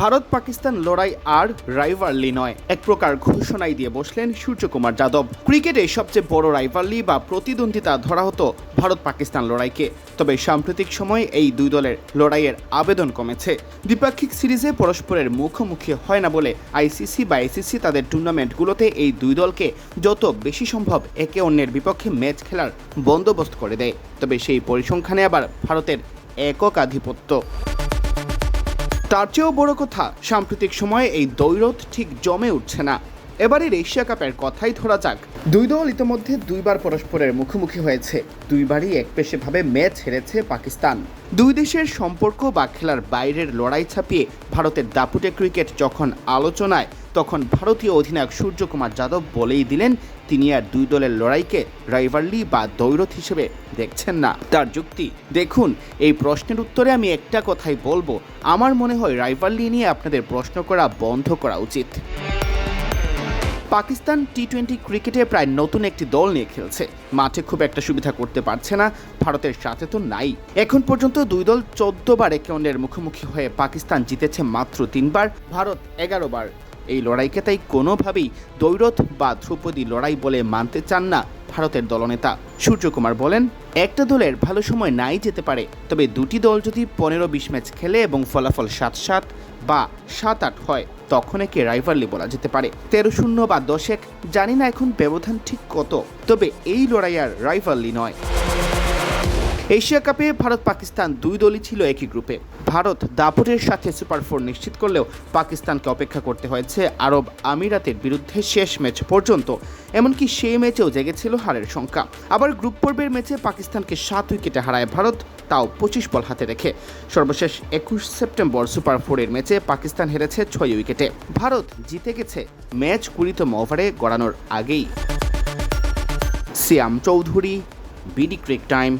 ভারত পাকিস্তান লড়াই আর রাইভারলি নয়। এক প্রকার ঘোষণাই দিয়ে বসলেন সূর্যকুমার যাদব। ক্রিকেটে সবচেয়ে বড় রাইভারলি বা প্রতিদ্বন্দ্বিতা ধরা হতো ভারত পাকিস্তান লড়াইকে। তবে সাম্প্রতিক সময়ে এই দুই দলের লড়াইয়ের আবেদন কমেছে। দ্বিপাক্ষিক সিরিজে পরস্পরের মুখোমুখি হয় না বলে আইসিসি বা আইসিসি তাদের টুর্নামেন্টগুলোতে এই দুই দলকে যত বেশি সম্ভব একে অন্যের বিপক্ষে ম্যাচ খেলার বন্দোবস্ত করে দেয়। তবে সেই পরিসংখ্যানে আবার ভারতের একক আধিপত্য। তার চেয়েও বড় কথা সাম্প্রতিক সময়ে এই দৈরথ ঠিক জমে উঠছে না। এবারের এশিয়া কাপের কথাই ধরা যাক। দুই দল ইতিমধ্যে দুইবার পরস্পরের মুখোমুখি হয়েছে। দুইবারই একপেশেভাবে ম্যাচ হেরেছে পাকিস্তান। দুই দেশের সম্পর্ক বা খেলার বাইরের লড়াই ছাপিয়ে ভারতের দাপুটে ক্রিকেট যখন আলোচনায়, তখন ভারতীয় অধিনায়ক সূর্যকুমার যাদব বলেই দিলেন, তিনি আর দুই দলের লড়াইকে রাইভারলি বা দৈরথ হিসেবে দেখছেন না। তার যুক্তি, দেখুন, এই প্রশ্নের উত্তরে আমি একটা কথাই বলব। আমার মনে হয় রাইভারলি নিয়ে আপনাদের প্রশ্ন করা বন্ধ করা উচিত। পাকিস্তান টি টোয়েন্টি ক্রিকেটে প্রায় নতুন একটি দল নিয়ে খেলছে। মাঠে খুব একটা সুবিধা করতে পারছে না, ভারতের সাথে তো নাই। এখন পর্যন্ত দুই দল চোদ্দ বার একে অন্যের মুখোমুখি হয়ে পাকিস্তান জিতেছে মাত্র তিনবার ভারত এগারো বার। এই লড়াইকে তাই কোনোভাবেই দৈরথ বা ধ্রুপদী লড়াই বলে মানতে চান না ভারতের দলনেতা। সূর্যকুমার বলেন, একটা দলের ভালো সময় নাই যেতে পারে, তবে দুটি দল যদি পনেরো বিশ ম্যাচ খেলে এবং ফলাফল সাত সাত বা সাত আট হয়, তখন একে রাইভারলি বলা যেতে পারে। তেরো শূন্য বা দশেক জানি না এখন ব্যবধান ঠিক কত, তবে এই লড়াই আর রাইভারলি নয়। এশিয়া কাপে ভারত পাকিস্তান দুই দলই ছিল একই গ্রুপে। ভারত দাপটের সাথে সুপার ফোর নিশ্চিত করলেও পাকিস্তানকে অপেক্ষা করতে হয়েছে আরব আমিরাতের বিরুদ্ধে শেষ ম্যাচ পর্যন্ত। এমনকি সেই ম্যাচেও জেগেছিল হারের সংখ্যা। আবার গ্রুপ পর্বের ম্যাচে পাকিস্তানকে সাত উইকেটে হারায় ভারত, তাও পঁচিশ বল হাতে রেখে। সর্বশেষ একুশ সেপ্টেম্বর সুপার ফোরের ম্যাচে পাকিস্তান হেরেছে ছয় উইকেটে। ভারত জিতে গেছে ম্যাচ কুড়িতম ওভারে গড়ানোর আগেই। Siam Chowdhury, BD cric time.